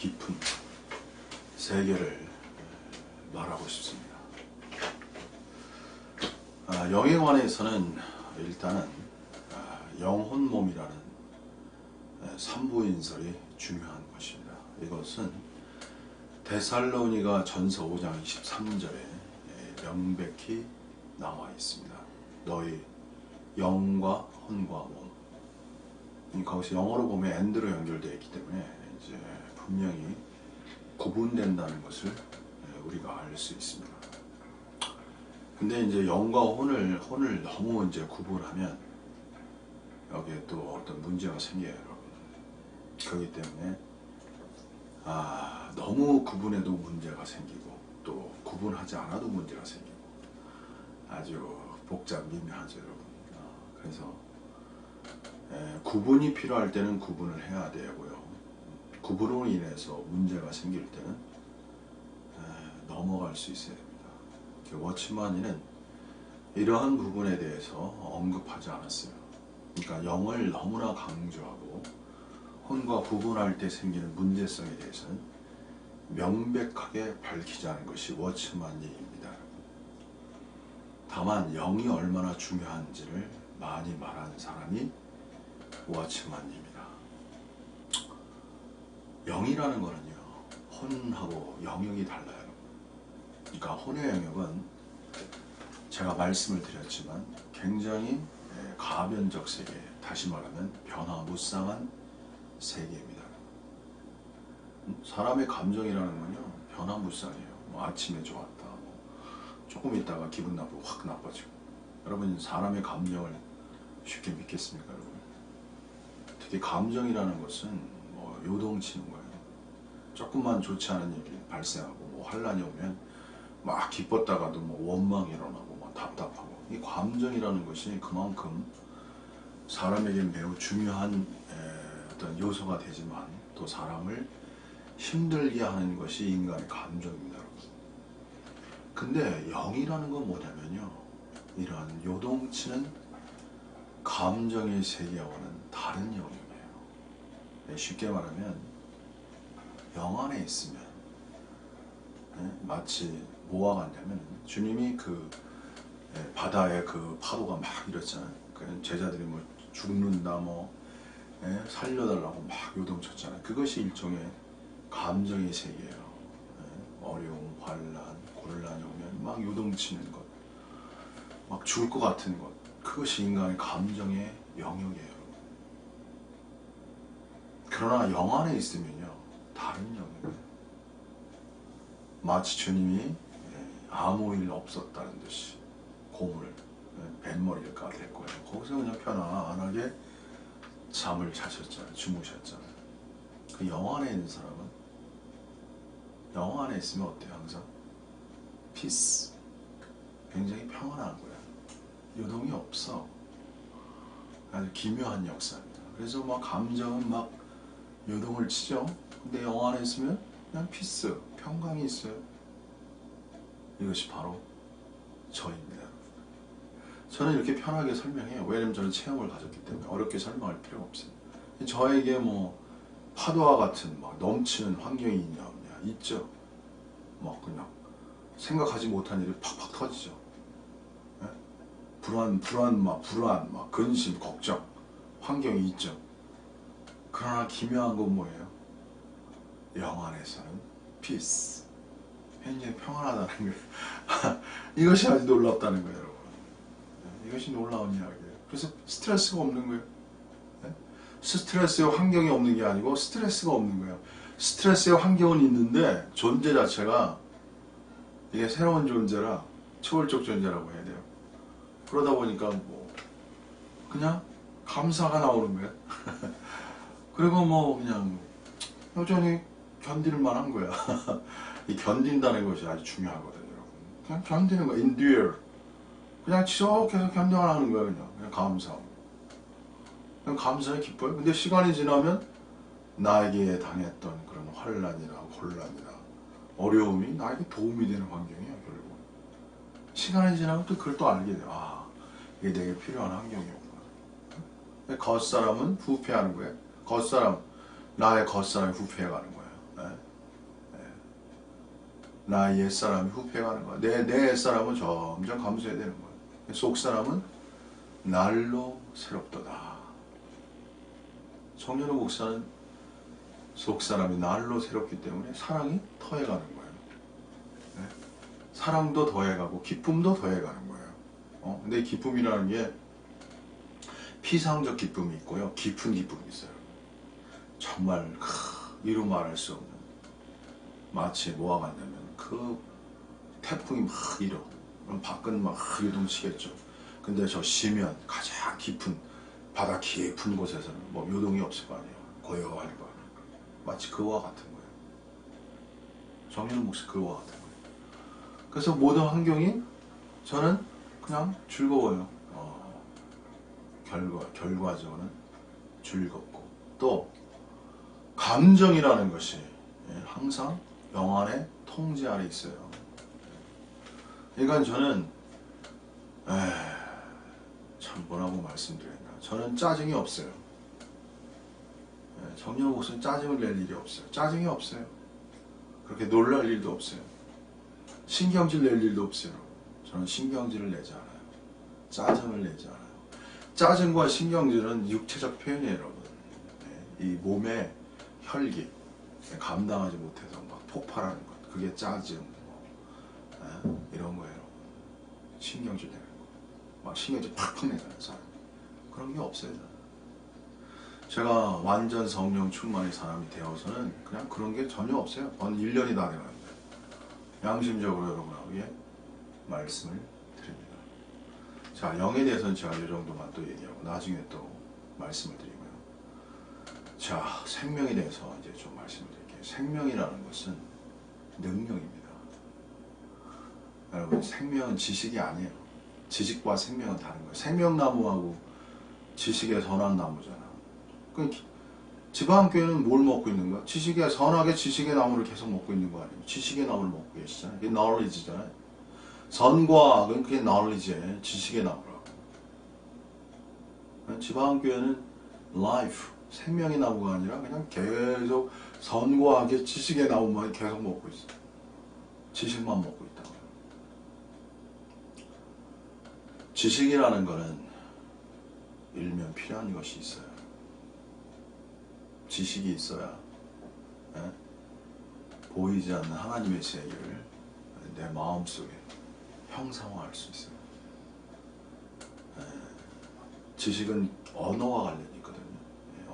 깊은 세계를 예, 말하고 싶습니다. 아, 영에 관해서는 일단은 아, 영혼 몸이라는 예, 산부인설이 중요한 것입니다. 이것은 데살로니가 전서 5장 23절에 예, 명백히 나와 있습니다. 너희 영과 혼과 몸. 이 거기서 영어로 보면 엔드로 연결되어 있기 때문에 이제 분명히 구분된다는 것을 예, 우리가 알 수 있습니다. 근데 이제 영과 혼을 혼을 너무 이제 구분하면 여기에 또 어떤 문제가 생겨요, 여러분. 그렇기 때문에 아, 너무 구분해도 문제가 생기고 또 구분하지 않아도 문제가 생기고 아주 복잡 미묘하죠 여러분 아, 그래서 에, 구분이 필요할 때는 구분을 해야 되고요 구분으로 인해서 문제가 생길 때는 에, 넘어갈 수 있어야 됩니다 그 워치만이는 이러한 부분에 대해서 언급하지 않았어요 그러니까 영을 너무나 강조하고 혼과 구분할 때 생기는 문제성에 대해서는 명백하게 밝히자는 것이 워치만 얘기입니다. 다만 영이 얼마나 중요한지를 많이 말하는 사람이 워치만입니다. 영이라는 거는요, 혼하고 영역이 달라요. 그러니까 혼의 영역은 제가 말씀을 드렸지만 굉장히 예, 가변적 세계, 다시 말하면 변화무쌍한 세계입니다. 사람의 감정이라는 건요 변화무쌍해요. 뭐 아침에 좋았다, 뭐 조금 있다가 기분 나쁘고 확 나빠지고. 여러분 사람의 감정을 쉽게 믿겠습니까, 여러분? 특히 감정이라는 것은 뭐 요동치는 거예요. 조금만 좋지 않은 일이 발생하고 뭐 환란이 오면 막 기뻤다가도 뭐 원망이 일어나고 막 답답하고 이 감정이라는 것이 그만큼 사람에게 매우 중요한 에, 어떤 요소가 되지만 또 사람을 힘들게 하는 것이 인간의 감정입니다, 여러분. 근데 영이라는 건 뭐냐면요. 이러한 요동치는 감정의 세계와는 다른 영역이에요. 네, 쉽게 말하면 영 안에 있으면 네, 마치 같냐면 주님이 그 예, 바다에 그 파도가 막 이랬잖아요. 그 제자들이 뭐 죽는다 뭐 예, 살려달라고 막 요동쳤잖아요. 그것이 일종의 감정의 세계예요. 예, 어려움, 환란, 곤란이 오면 막 요동치는 것, 막 죽을 것 같은 것, 그것이 인간의 감정의 영역이에요. 그러나 영 안에 있으면요, 다른 영역이에요. 마치 주님이 예, 아무 일 없었다는 듯이 고물, 예, 뱃머리를 까댈 거예요. 거기서 그냥 편안하게 잠을 자셨잖아요. 주무셨잖아요. 그 영 안에 있는 사람은 영 안에 있으면 어때요? 항상 피스. 굉장히 평안한 거야. 요동이 없어. 아주 기묘한 역사입니다. 그래서 막 감정은 막 요동을 치죠. 근데 영 안에 있으면 그냥 피스, 평강이 있어요. 이것이 바로 저입니다. 저는 이렇게 편하게 설명해요. 왜냐면 저는 체험을 가졌기 때문에 어렵게 설명할 필요가 없어요. 저에게 뭐 파도와 같은 막 넘치는 환경이 있냐 없냐 있죠. 막 그냥 생각하지 못한 일이 팍팍 터지죠. 예? 불안, 불안, 막 불안, 막 근심, 걱정, 환경이 있죠. 그러나 기묘한 건 뭐예요? 영 안에서는 피스. 굉장히 평안하다는 거예요. 이것이 아주 놀랍다는 거예요, 여러분. 네, 이것이 놀라운 이야기예요. 그래서 스트레스가 없는 거예요. 네? 스트레스의 환경이 없는 게 아니고 스트레스가 없는 거예요. 스트레스의 환경은 있는데 존재 자체가 이게 새로운 존재라 초월적 존재라고 해야 돼요. 그러다 보니까 뭐 그냥 감사가 나오는 거예요. 그리고 뭐 그냥 여전히 견딜 만한 거야. 이 견딘다는 것이 아주 중요하거든요, 여러분. 그냥 견디는 거, endure. 그냥 지속해서 견뎌하는 거야, 그냥. 그냥 감사하고. 그냥 감사에 기뻐요. 근데 시간이 지나면 나에게 당했던 그런 환란이나 곤란이나 어려움이 나에게 도움이 되는 환경이야 결국. 시간이 지나면 또 그걸 또 알게 돼. 아 이게 내게 필요한 환경이었구나. 겉사람은 후패하는 거예요. 겉사람 나의 겉사람이 후패해가는 거예요. 예? 예. 나의 옛사람이 후패해가는 거야. 내, 내 옛사람은 점점 감소해야 되는 거야. 속사람은 날로 새롭도다. 청년의 목사는 속사람이 날로 새롭기 때문에 사랑이 더해가는 거예요. 네? 사랑도 더해가고 기쁨도 더해가는 거예요. 어? 근데 이 기쁨이라는 게 피상적 기쁨이 있고요. 깊은 기쁨이 있어요. 정말 크, 이루 말할 수 없는 마치 뭐와 같냐면 그 태풍이 막 일어 그럼 밖은 막 요동치겠죠. 근데 저 시면 가장 깊은 바다 깊은 곳에서는 뭐 요동이 없을 거 아니에요. 고요할 거 아니에요. 마치 그와 같은 거예요. 정리는 몫이 그와 같은 거예요. 그래서 모든 환경이 저는 그냥 즐거워요. 어, 결과 결과적으로는 즐겁고 또 감정이라는 것이 예, 항상 영안의 통제 아래 있어요. 그러니까 저는 에, 참 뭐라고 말씀드렸나. 저는 짜증이 없어요. 예, 정년 목사는 짜증을 낼 일이 없어요. 짜증이 없어요. 그렇게 놀랄 일도 없어요. 신경질 낼 일도 없어요. 저는 신경질을 내지 않아요. 짜증을 내지 않아요. 짜증과 신경질은 육체적 표현이에요, 여러분. 예, 이 몸의 혈기 감당하지 못해서 막 폭발하는 것. 그게 짜증, 뭐, 예, 이런 거예요. 신경질 내는 거. 막 신경질 팍팍 내는 사람. 그런 게 없어요. 제가 완전 성령 충만의 사람이 되어서는 그냥 그런 게 전혀 없어요. 한 1년이 다 돼가는데. 양심적으로 여러분에게 말씀을 드립니다. 자, 영에 대해서는 제가 이 정도만 또 얘기하고 나중에 또 말씀을 드리고요. 자, 생명에 대해서 이제 좀 말씀을 드릴게요. 생명이라는 것은 능력입니다. 여러분, 생명은 지식이 아니에요. 지식과 생명은 다른 거예요. 생명나무하고 지식의 선악나무잖아. 그 지방교회는 뭘 먹고 있는 거야? 지식의 선악의 지식의 나무를 계속 먹고 있는 거 아니에요? 지식의 나무를 먹고 계시잖아요. 그게 knowledge잖아요. 선과 악은 그게 knowledge의 지식의 나무라고. 지방교회는 life, 생명의 나무가 아니라 그냥 계속 악의 지식의 나무만 계속 먹고 있어. 지식만 먹고 있다고요. 지식이라는 거는 일면 필요한 것이 있어요. 지식이 있어야 예? 보이지 않는 하나님의 세계를 내 마음 속에 형상화할 수 있어요. 예, 지식은 언어와 관련이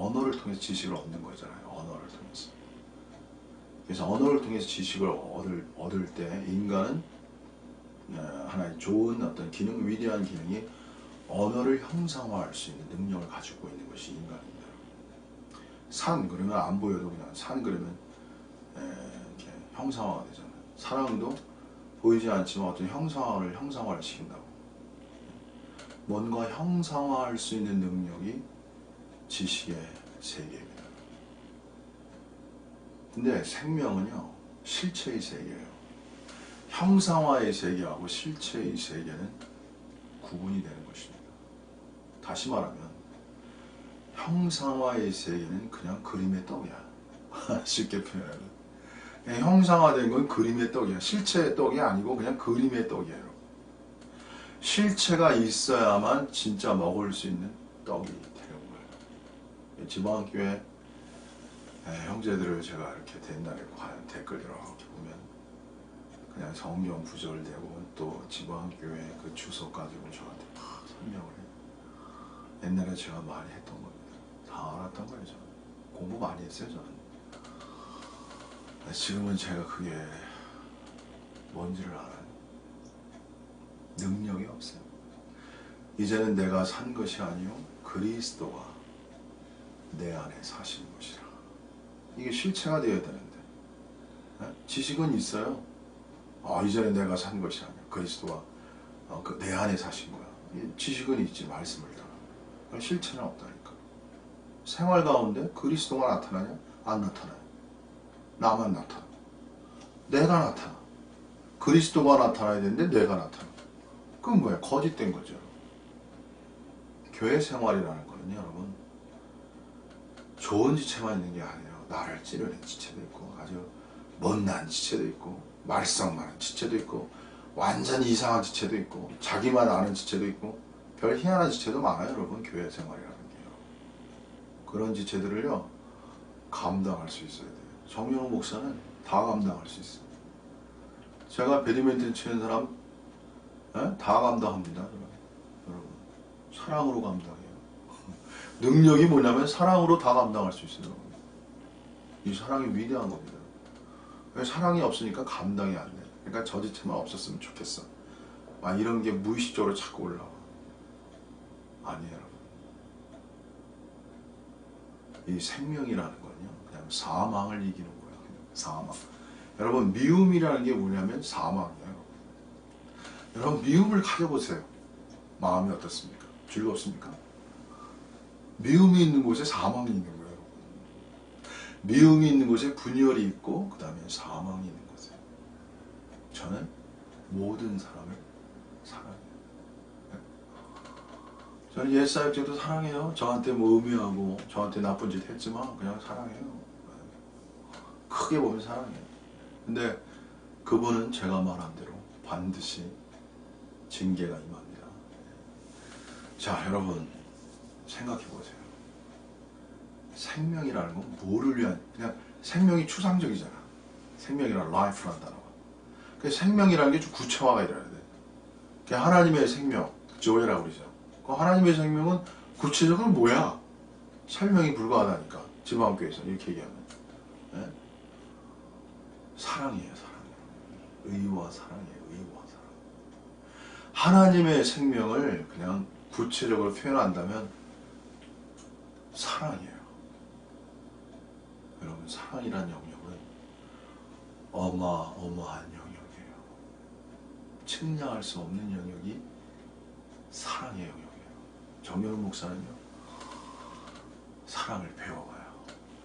언어를 통해서 지식을 얻는 거잖아요. 언어를 통해서. 그래서 언어를 통해서 지식을 얻을, 얻을 때 인간은 어, 하나의 좋은 어떤 기능, 위대한 기능이 언어를 형상화할 수 있는 능력을 가지고 있는 것이 인간입니다. 산 그러면 안 보여도 그냥 산 그러면 에, 이렇게 형상화가 되잖아요. 사랑도 보이지 않지만 어떤 형상화를 형상화를 시킨다고. 뭔가 형상화할 수 있는 능력이 지식의 세계입니다. 근데 생명은요 실체의 세계예요. 형상화의 세계하고 실체의 세계는 구분이 되는 것입니다. 다시 말하면 형상화의 세계는 그냥 그림의 떡이야. 쉽게 표현하면. 형상화된 건 그림의 떡이야. 실체의 떡이 아니고 그냥 그림의 떡이에요. 실체가 있어야만 진짜 먹을 수 있는 떡이. 지방교회 형제들을 제가 이렇게 옛날에 과연 댓글 이렇게 보면 그냥 성경 구절 대고 또 지방교회 그 주소 가지고 저한테 막 설명을 해요. 옛날에 제가 많이 했던 겁니다. 다 알았던 거예요, 저는. 공부 많이 했어요, 저는. 지금은 제가 그게 뭔지를 알아요. 능력이 없어요. 이제는 내가 산 것이 아니요 그리스도가 내 안에 사신 것이라. 이게 실체가 되어야 되는데 예? 지식은 있어요. 아 이제는 내가 산 것이 아니야 그리스도가 어, 그 내 안에 사신 거야. 이 지식은 있지 말씀을 따라. 실체는 없다니까. 생활 가운데 그리스도가 나타나냐? 안 나타나요. 나만 나타나. 내가 나타나. 그리스도가 나타나야 되는데 내가 나타나. 그건 뭐야? 거짓된 거죠. 교회 생활이라는 거는 여러분 좋은 지체만 있는 게 아니에요. 나를 찌르는 지체도 있고 아주 못난 지체도 있고 말썽 많은 지체도 있고 완전히 이상한 지체도 있고 자기만 아는 지체도 있고 별 희한한 지체도 많아요 여러분 교회 생활이라는 게요. 그런 지체들을요 감당할 수 있어야 돼요. 정영호 목사는 다 감당할 수 있어요. 제가 배드민턴 치는 사람 에? 다 감당합니다. 여러분. 사랑으로 감당해요. 능력이 뭐냐면 사랑으로 다 감당할 수 있어요. 이 사랑이 위대한 겁니다. 왜 사랑이 없으니까 감당이 안 돼. 그러니까 저 지체만 없었으면 좋겠어. 막 이런 게 무의식적으로 자꾸 올라와. 아니에요, 여러분. 이 생명이라는 거는요, 그냥 사망을 이기는 거예요. 사망. 여러분, 미움이라는 게 뭐냐면 사망이에요. 여러분, 미움을 가져보세요. 마음이 어떻습니까? 즐겁습니까? 미움이 있는 곳에 사망이 있는 거예요. 미움이 있는 곳에 분열이 있고, 그 다음에 사망이 있는 곳에. 저는 모든 사람을 사랑해요. 네? 저는 옛 사역자도 사랑해요. 저한테 뭐 음해하고, 저한테 나쁜 짓 했지만, 그냥 사랑해요. 네. 크게 보면 사랑해요. 근데 그분은 제가 말한 대로 반드시 징계가 임합니다. 자, 여러분, 생각해 보세요. 생명이라는 건 뭐를 위한, 그냥 생명이 추상적이잖아. 생명이란 life라는 단어가. 그 생명이라는 게 좀 구체화가 돼야 돼. 그 하나님의 생명, 조회라고 그러죠. 그 하나님의 생명은 구체적으로 뭐야? 설명이 불가하다니까. 지방교회에서 이렇게 얘기하면. 예? 사랑이에요, 사랑. 의와 사랑이에요, 의와 사랑. 하나님의 생명을 그냥 구체적으로 표현한다면 사랑이에요. 여러분, 사랑이란 영역은 어마어마한 영역이에요. 측량할 수 없는 영역이 사랑의 영역이에요. 정여운 목사는요, 사랑을 배워가요.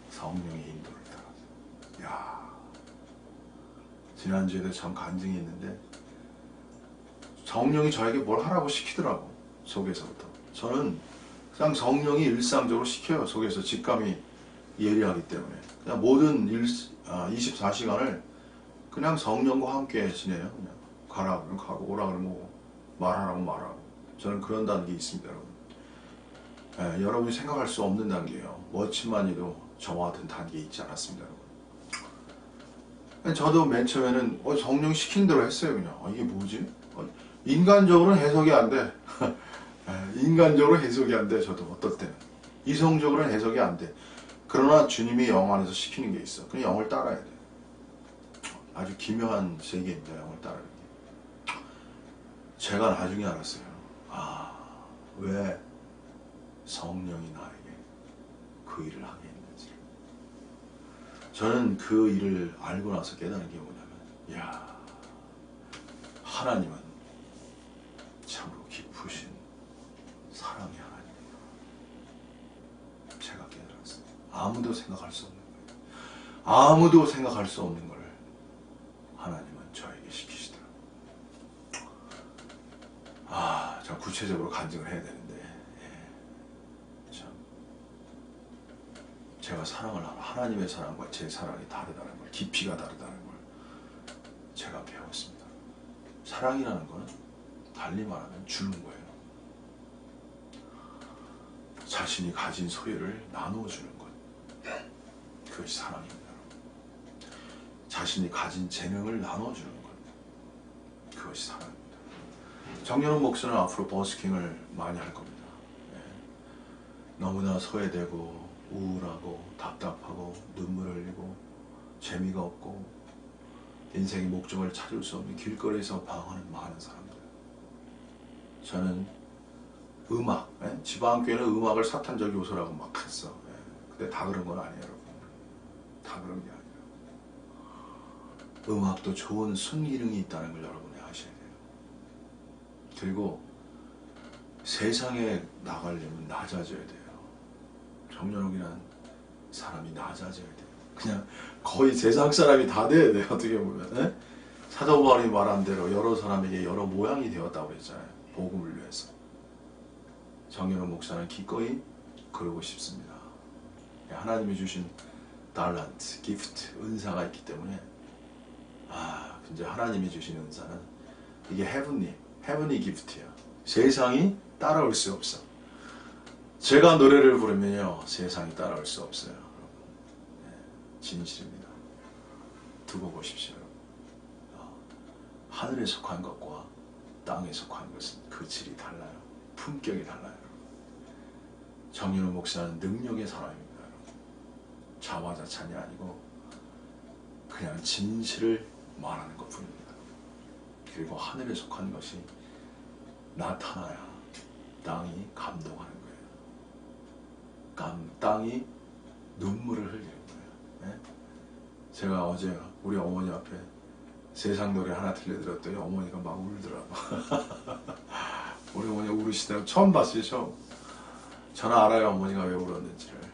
성령의 인도를 따라서. 야 지난주에도 참 간증이 있는데, 성령이 저에게 뭘 하라고 시키더라고, 속에서부터. 저는 그냥 성령이 일상적으로 시켜요, 속에서 직감이 예리하기 때문에. 그냥 모든 일, 아, 24시간을 그냥 성령과 함께 지내요. 그냥 가라 그러면 가고 오라 그러면 오고 말하라면 말하고 저는 그런 단계 있습니다, 여러분. 예, 여러분이 생각할 수 없는 단계예요. 워치만이도 저와 같은 단계에 있지 않았습니다, 여러분. 저도 맨 처음에는 어, 성령 시키는 대로 했어요, 그냥. 어, 이게 뭐지? 어, 인간적으로는 해석이 안 돼. 예, 인간적으로 해석이 안 돼, 저도 어떨 때는. 이성적으로는 해석이 안 돼. 그러나 주님이 영 안에서 시키는 게 있어. 그 영을 따라야 돼. 아주 기묘한 세계입니다. 영을 따르는 게. 제가 나중에 알았어요. 아, 왜 성령이 나에게 그 일을 하게 했는지. 저는 그 일을 알고 나서 깨달은 게 뭐냐면, 야, 하나님은 참으로 깊으신 사랑의 하나님이구나. 제가 깨달았어요. 아무도 생각할 수 없는 거예요. 아무도 생각할 수 없는 걸 하나님은 저에게 시키시더라고요. 아, 저 구체적으로 간증을 해야 되는데, 예. 참. 제가 사랑을 하는 하나님의 사랑과 제 사랑이 다르다는 걸, 깊이가 다르다는 걸 제가 배웠습니다. 사랑이라는 거는 달리 말하면 주는 거예요. 자신이 가진 소유를 나누어주는 것. 그것이 사랑입니다. 자신이 가진 재능을 나눠주는 것. 그것이 사랑입니다. 정연훈 목사는 앞으로 버스킹을 많이 할 겁니다. 예. 너무나 소외되고 우울하고 답답하고 눈물 흘리고 재미가 없고 인생의 목적을 찾을 수 없는 길거리에서 방황하는 많은 사람들. 저는 음악, 예? 지방교회는 음악을 사탄적 요소라고 막 했어. 예. 근데 다 그런 건 아니에요, 여러분. 다 그런 게 아니에요. 음악도 좋은 순기능이 있다는 걸 여러분이 아셔야 돼요. 그리고 세상에 나가려면 낮아져야 돼요. 정연욱이란 사람이 낮아져야 돼요. 그냥 거의 세상 사람이 다 돼야 돼 어떻게 보면 예? 사도 바울이 말한 대로 여러 사람에게 여러 모양이 되었다고 그랬잖아요 복음을 위해서 정현호 목사는 기꺼이 그러고 싶습니다 하나님이 주신 달란트, 기프트, 은사가 있기 때문에 아 이제 하나님이 주신 은사는 이게 헤븐리, 헤븐리 기프트야 세상이 따라올 수 없어 제가 노래를 부르면요 세상이 따라올 수 없어요. 네, 진실입니다 두고 보십시오. 어, 하늘에 속한 것과 땅에 속한 것은 그 질이 달라요 품격이 달라요. 정윤호 목사는 능력의 사람입니다. 자화자찬이 아니고 그냥 진실을 말하는 것 뿐입니다 그리고 하늘에 속한 것이 나타나야 땅이 감동하는 거예요 감, 땅이 눈물을 흘리는 거예요. 예? 제가 어제 우리 어머니 앞에 세상 노래 하나 들려드렸더니 어머니가 막 울더라고. 우리 어머니 울으시다가 처음 봤어요, 처음. 저는 알아요, 어머니가 왜 울었는지를.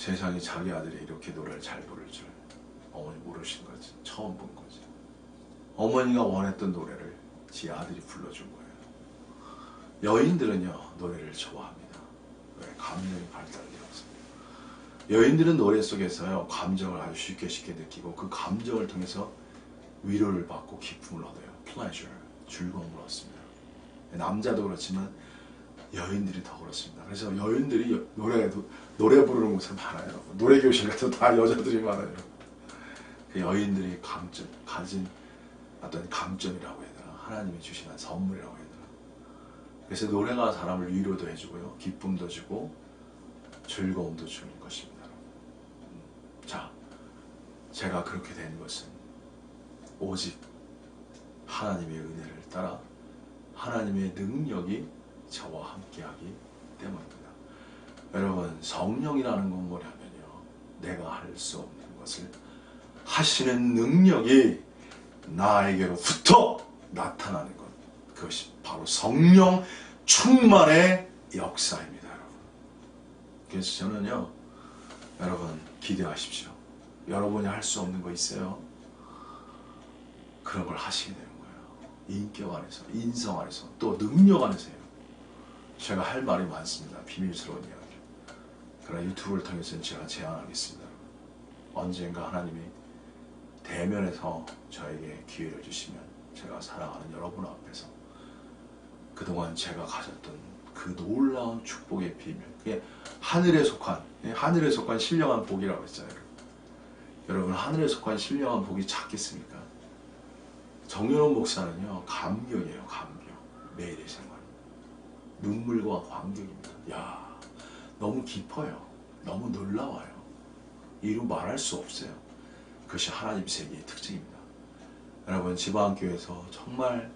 예. 세상에 자기 아들이 이렇게 노래를 잘 부를 줄 어머니 모르신 거지. 처음 본 거지. 어머니가 원했던 노래를 지 아들이 불러준 거예요. 여인들은요, 노래를 좋아합니다. 왜? 감정이 발달되어서. 여인들은 노래 속에서요, 감정을 아주 쉽게 쉽게 느끼고 그 감정을 통해서 위로를 받고 기쁨을 얻어요. pleasure, 즐거움을 얻습니다. 남자도 그렇지만 여인들이 더 그렇습니다. 그래서 여인들이 여- 노래, 노래 부르는 곳에 많아요. 노래 교실 가도 다 여자들이 많아요. 그 여인들이 강점, 가진 어떤 강점이라고 해야 되나, 하나님이 주시는 선물이라고 해야 되나. 그래서 노래가 사람을 위로도 해주고요, 기쁨도 주고 즐거움도 주는 것입니다. 음, 자, 제가 그렇게 된 것은 오직 하나님의 은혜를 따라 하나님의 능력이 저와 함께하기 때문입니다. 여러분 성령이라는 건 뭐냐면요, 내가 할 수 없는 것을 하시는 능력이 나에게로부터 나타나는 것. 그것이 바로 성령 충만의 역사입니다, 여러분. 그래서 저는요, 여러분 기대하십시오. 여러분이 할 수 없는 거 있어요? 그런 걸 하시게 되는 거예요. 인격 안에서, 인성 안에서, 또 능력 안에서요. 제가 할 말이 많습니다. 비밀스러운 이야기. 그러나 유튜브를 통해서는 제가 제안하겠습니다. 언젠가 하나님이 대면에서 저에게 기회를 주시면 제가 사랑하는 여러분 앞에서 그동안 제가 가졌던 그 놀라운 축복의 비밀 그게 하늘에 속한 예, 하늘에 속한 신령한 복이라고 했잖아요 여러분 하늘에 속한 신령한 복이 작겠습니까? 정연원 목사는요 감격이에요 감격 매일의 생활 눈물과 감격입니다. 야 너무 깊어요. 너무 놀라워요. 이루 말할 수 없어요. 그것이 하나님 세계의 특징입니다. 여러분 지방교회에서 정말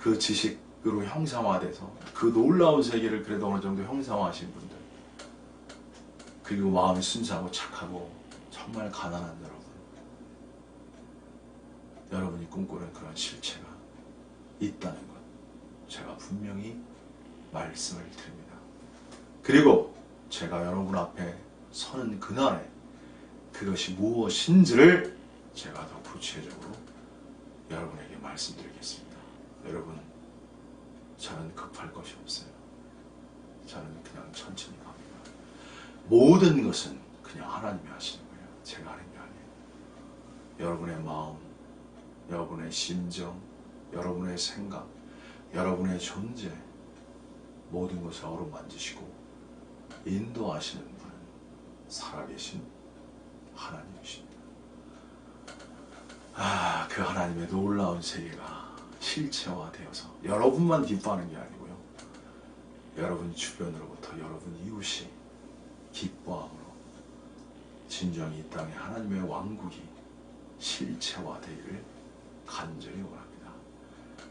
그 지식으로 형상화돼서 그 놀라운 세계를 그래도 어느 정도 형상화하신 분들 그리고 마음이 순수하고 착하고 정말 가난한 여러분 여러분이 꿈꾸는 그런 실체가 있다는 것 제가 분명히 말씀을 드립니다. 그리고 제가 여러분 앞에 서는 그날에 그것이 무엇인지를 제가 더 구체적으로 여러분에게 말씀드리겠습니다. 여러분, 저는 급할 것이 없어요. 저는 그냥 천천히 갑니다. 모든 것은 그냥 하나님이 하시는 거예요. 제가 하는 게 아니에요. 여러분의 마음, 여러분의 심정, 여러분의 생각, 여러분의 존재, 모든 것을 어루만지시고 인도하시는 분은 살아계신 하나님이십니다. 아, 그 하나님의 놀라운 세계가 실체화되어서 여러분만 기뻐하는 게 아니고요. 여러분 주변으로부터 여러분 이웃이 기뻐함으로 진정이 이 땅에 하나님의 왕국이 실체화되기를 간절히 원합니다.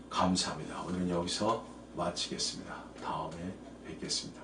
감사합니다. 오늘은 여기서 마치겠습니다. 다음에 뵙겠습니다.